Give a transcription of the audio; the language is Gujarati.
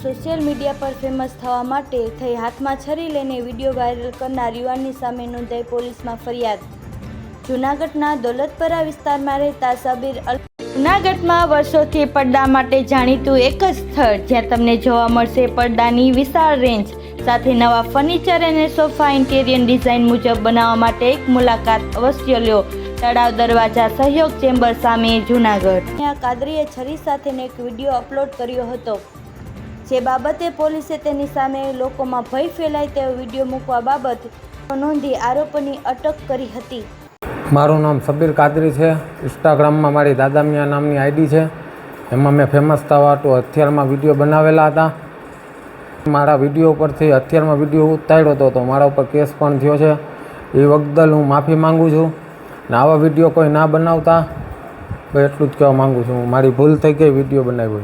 સોશિયલ મીડિયા પર ફેમસ થવા માટે થઈ હાથમાં છરી લઈને વીડિયો વાયરલ કરનાર યુવાનની સામે નોંધાઈ પોલીસમાં ફરિયાદ. જુનાગઢના દોલતપરા વિસ્તારમાં રહેતા સબીર અલ જુનાગઢમાં વર્ષોથી પડદા માટે જાણીતું એક જ સ્થળ જ્યાં તમને જોવા મળશે પડદાની વિશાળ રેન્જ સાથે નવા ફર્નિચર અને સોફા ઇન્ટેરિયર ડિઝાઇન મુજબ બનાવવા માટે એક મુલાકાત અવશ્ય લ્યો તળાવ દરવાજા સહયોગ ચેમ્બર સામે જૂનાગઢ. ત્યાં કાદરીએ છરી સાથેનો એક વીડિયો અપલોડ કર્યો હતો. જે બાબતે પોલીસે તેની સામે લોકોમાં ભય ફેલાય તેવો વીડિયો મૂકવા બાબત નોંધી આરોપીની અટક કરી હતી. મારું નામ સબીર કાદરી છે. ઇન્સ્ટાગ્રામમાં મારી દાદામિયા નામની આઈડી છે. એમાં મેં ફેમસ થવા તો હથિયારમાં વીડિયો બનાવેલા હતા. મારા વીડિયો ઉપરથી હથિયારમાં વીડિયો ઉતાર્યો હતો, તો મારા ઉપર કેસ પણ થયો છે. એ બદલ હું માફી માંગુ છું. ને આવા વીડિયો કોઈ ના બનાવતા? તો એટલું જ કહેવા માગું છું મારી ભૂલ થઈ ગઈ, વીડિયો બનાવ્યો.